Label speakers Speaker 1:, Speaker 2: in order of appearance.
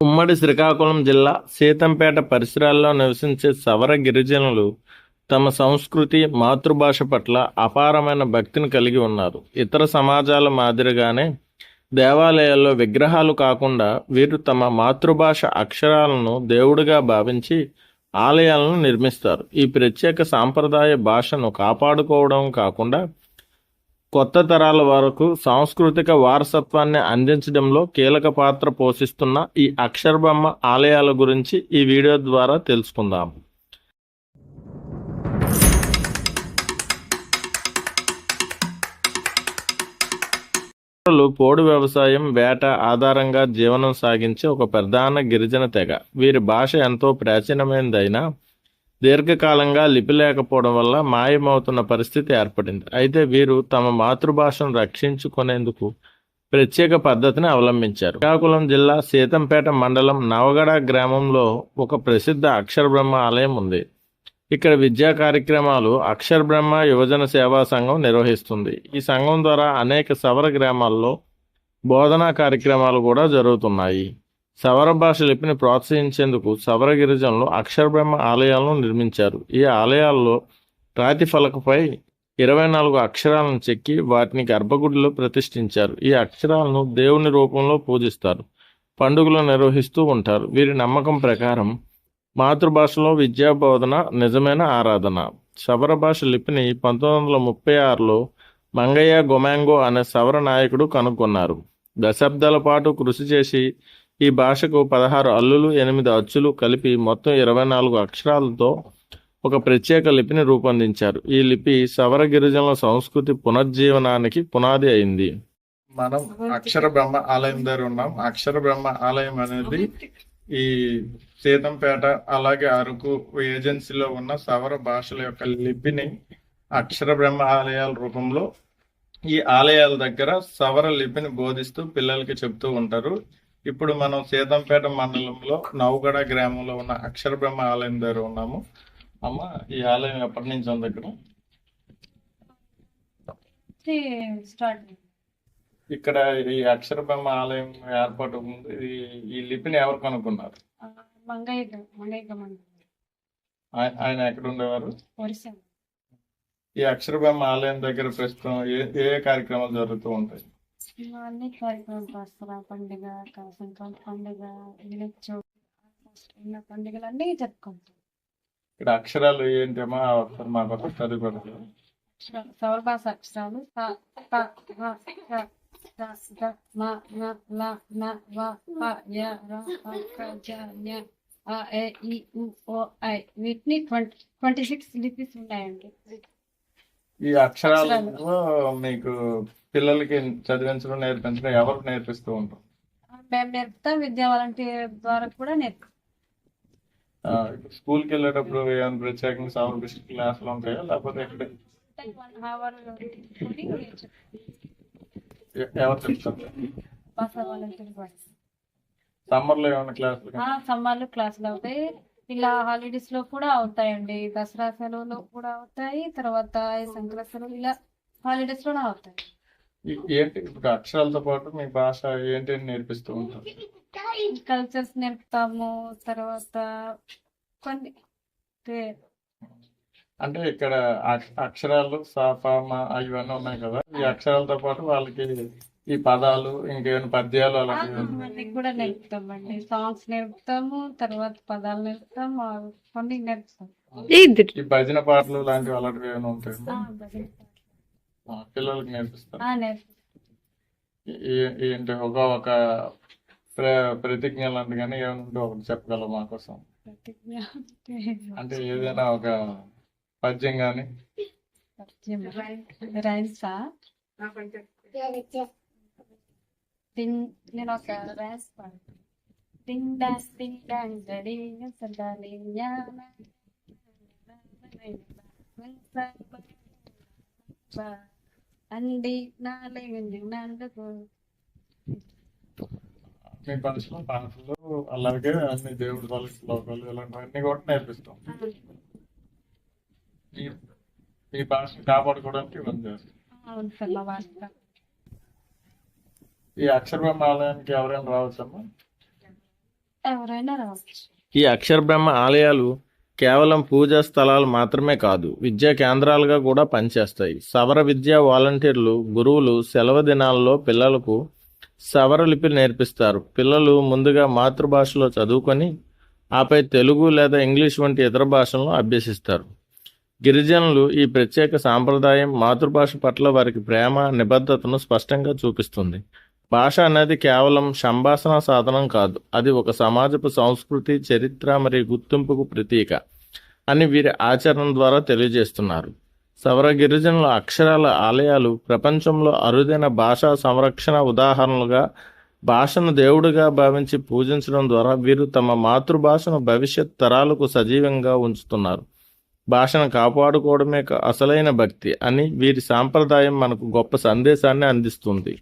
Speaker 1: ఉమ్మడి శ్రీకాకుళం జిల్లా సీతంపేట పరిసరాల్లో నివసించే సవర గిరిజనులు తమ సంస్కృతి మాతృభాష పట్ల అపారమైన భక్తిని కలిగి ఉన్నారు. ఇతర సమాజాల మాదిరిగానే దేవాలయాల్లో విగ్రహాలు కాకుండా వీరు తమ మాతృభాష అక్షరాలను దేవుడిగా భావించి ఆలయాలను నిర్మిస్తారు. ఈ ప్రత్యేక సాంప్రదాయ భాషను కాపాడుకోవడం కాకుండా కొత్త తరాల వరకు సాంస్కృతిక వారసత్వాన్ని అందించడంలో కీలక పాత్ర పోషిస్తున్న ఈ అక్షరబొమ్మ ఆలయాల గురించి ఈ వీడియో ద్వారా తెలుసుకుందాం. పోడు వ్యవసాయం వేట ఆధారంగా జీవనం సాగించే ఒక ప్రధాన గిరిజన తెగ. వీరి భాష ఎంతో ప్రాచీనమైనదైనా దీర్ఘకాలంగా లిపి లేకపోవడం వల్ల మాయమవుతున్న పరిస్థితి ఏర్పడింది. అయితే వీరు తమ మాతృభాషను రక్షించుకునేందుకు ప్రత్యేక పద్ధతిని అవలంబించారు. శ్రీకాకుళం జిల్లా సీతంపేట మండలం నవగడ గ్రామంలో ఒక ప్రసిద్ధ అక్షర బ్రహ్మ ఆలయం ఉంది. ఇక్కడ విద్యా కార్యక్రమాలు అక్షర బ్రహ్మ యువజన సేవా సంఘం నిర్వహిస్తుంది. ఈ సంఘం ద్వారా అనేక సవర గ్రామాల్లో బోధనా కార్యక్రమాలు కూడా జరుగుతున్నాయి. సవర భాష లిపిని ప్రోత్సహించేందుకు సవర గిరిజనులు అక్షరబ్రహ్మ ఆలయాలను నిర్మించారు. ఈ ఆలయాల్లో రాతి ఫలకపై ఇరవై నాలుగు అక్షరాలను చెక్కి వాటిని గర్భగుడిలో ప్రతిష్ఠించారు. ఈ అక్షరాలను దేవుని రూపంలో పూజిస్తారు. పండుగలు నిర్వహిస్తూ ఉంటారు. వీరి నమ్మకం ప్రకారం మాతృభాషలో విద్యా బోధన నిజమైన ఆరాధన. సవర భాష లిపిని పంతొమ్మిది వందల ముప్పై ఆరులో మంగయ్య గొమాంగో అనే సవర నాయకుడు కనుగొన్నారు. దశాబ్దాల పాటు కృషి చేసి ఈ భాషకు పదహారు అల్లులు ఎనిమిది అచ్చులు కలిపి మొత్తం ఇరవై నాలుగు అక్షరాలతో ఒక ప్రత్యేక లిపిని రూపొందించారు. ఈ లిపి సవర గిరిజనుల సంస్కృతి పునర్జీవనానికి పునాది అయింది. మనం అక్షర బ్రహ్మ ఆలయం దగ్గర ఉన్నాం. అక్షర బ్రహ్మ ఆలయం అనేది ఈ సీతంపేట అలాగే అరకు ఏజెన్సీలో ఉన్న సవర భాషల యొక్క లిపిని అక్షర బ్రహ్మ ఆలయాల రూపంలో ఈ ఆలయాల దగ్గర సవర లిపిని బోధిస్తూ పిల్లలకి చెప్తూ ఉంటారు. ఇప్పుడు మనం సీతంపేట మండలంలో నౌగడ గ్రామంలో ఉన్న అక్షర బ్రహ్మ ఆలయం దగ్గర ఉన్నాము. అమ్మ ఈ ఆలయం ఎప్పటి నుంచి ఉంది ఇక్కడ? ఇక్కడ ఈ అక్షర బ్రహ్మ ఆలయం ఏర్పాటు ముందు ఈ- లిపిని ఎవరు కనుక్కున్నారు? ఆయన ఎక్కడ ఉండేవారు? ఈ అక్షర బ్రహ్మ ఆలయం దగ్గర ప్రస్తుతం ఏ ఏ కార్యక్రమాలు జరుగుతూ ఉంటాయి?
Speaker 2: అన్ని కార్యక్రమాలు దసరా పండుగ సంక్రాంతి పండుగ చవితి ఉన్న పండుగలన్నీ జరుపుకుంటాం.
Speaker 1: ఇక్కడ అక్షరాలు ఏంటమ్మా? మాకు ఒకసారి
Speaker 2: సౌర భాష అక్షరాలు. వీటిని ట్వంటీ ట్వంటీ సిక్స్ లిపీస్ ఉన్నాయండి.
Speaker 1: ఈ అక్షరాలలో మీకు పిల్లలకి చదివించడం నేర్పించడం ఎవరు నేర్పిస్తూ ఉంటారు
Speaker 2: మేము నేర్పుతాం విద్యా వాలంటీర్ ద్వారా కూడా నేర్పుతాం.
Speaker 1: ఆ, ఇప్పుడు స్కూల్కి వెళ్ళేటప్పుడు ఏమైనా ప్రత్యేకంగా బిస్ట్ క్లాసులు ఉంటాయా? లేకపోతే ఇక్కడ
Speaker 2: వన్ అవర్ తీసుకొని
Speaker 1: ఎ- ఎవరు చెప్తారు?
Speaker 2: భాష వాలంటీర్ ద్వారా
Speaker 1: సమ్మర్లో ఏమైనా క్లాసులు?
Speaker 2: సమ్మర్లో క్లాసులు అవుతాయి. ఇలా హాలిడేస్లో కూడా అవుతాయండి. దసరా సెలవులు కూడా అవుతాయి. తర్వాత సంక్రాంతి సెలవులు ఇలా హాలిడేస్లోనే అవుతాయి
Speaker 1: ఏంటి? ఇప్పుడు అక్షరాలతో పాటు మీ భాష ఏంటి అని నేర్పిస్తూ ఉంటారు.
Speaker 2: కల్చర్స్ నేర్పుతాము. తర్వాత కొన్ని
Speaker 1: అంటే ఇక్కడ అక్ష- అక్షరాలు సాఫా మా ఇవన్నీ ఉన్నాయి కదా. ఈ అక్షరాలతో పాటు వాళ్ళకి ఈ పదాలు ఇంకేమైనా పద్యాలు అలాంటివి
Speaker 2: కూడా నేర్పుతామండి. సాంగ్స్ నేర్పుతాము తర్వాత పదాలు నేర్పుతాము కొన్ని నేర్పుతాం.
Speaker 1: ఈ భజన పాటలు లాంటివి అలాంటివి ఏమైనా ఉంటాయి
Speaker 2: ఆ, భజన
Speaker 1: ఆ, పిల్లలకి ఏ- ఏంటి ఒక ఒక ప్ర ప్రతిజ్ఞ లాంటి కానీ ఏమైనా ఉంటే ఒకటి చెప్పగలవు మా కోసం
Speaker 2: ప్రతిజ్ఞ
Speaker 1: అంటే ఏదైనా ఒక పద్యం కానీ?
Speaker 2: రైమ్సా టింగ్ నేను ఒక టింగ్ టింగ్ సదాలి అండి
Speaker 1: మీ భాషలో అలాగే అన్ని దేవుడి వాళ్ళ శ్లోకాలు ఇలాంటివన్నీ కూడా నేర్పిస్తాం. ఈ భాషను కాపాడుకోవడానికి చేస్తాం
Speaker 2: అవును సార్ మా వార్త
Speaker 1: ఈ అక్షరబ్రహ్మ ఆలయానికి ఎవరైనా రావచ్చమ్మా?
Speaker 2: ఎవరైనా రావచ్చు.
Speaker 1: ఈ అక్షర బ్రహ్మ ఆలయాలు కేవలం పూజా స్థలాలు మాత్రమే కాదు విద్యా కేంద్రాలుగా కూడా పనిచేస్తాయి. సవర విద్యా వాలంటీర్లు గురువులు సెలవు దినాల్లో పిల్లలకు సవర లిపి నేర్పిస్తారు. పిల్లలు ముందుగా మాతృభాషలో చదువుకొని ఆపై తెలుగు లేదా ఇంగ్లీష్ వంటి ఇతర భాషలను అభ్యసిస్తారు. గిరిజనులు ఈ ప్రత్యేక సాంప్రదాయం మాతృభాష పట్ల వారికి ప్రేమ నిబద్ధతను స్పష్టంగా చూపిస్తుంది. భాష అనేది కేవలం సంభాషణ సాధనం కాదు. అది ఒక సమాజపు సంస్కృతి చరిత్ర మరియు గుర్తింపుకు ప్రతీక అని వీరి ఆచరణ ద్వారా తెలియజేస్తున్నారు. సవర గిరిజనుల అక్షరాల ఆలయాలు ప్రపంచంలో అరుదైన భాషా సంరక్షణ ఉదాహరణలుగా భాషను దేవుడిగా భావించి పూజించడం ద్వారా వీరు తమ మాతృభాషను భవిష్యత్ తరాలకు సజీవంగా ఉంచుతున్నారు. భాషను కాపాడుకోవడమే అసలైన భక్తి అని వీరి సాంప్రదాయం మనకు గొప్ప సందేశాన్ని అందిస్తుంది.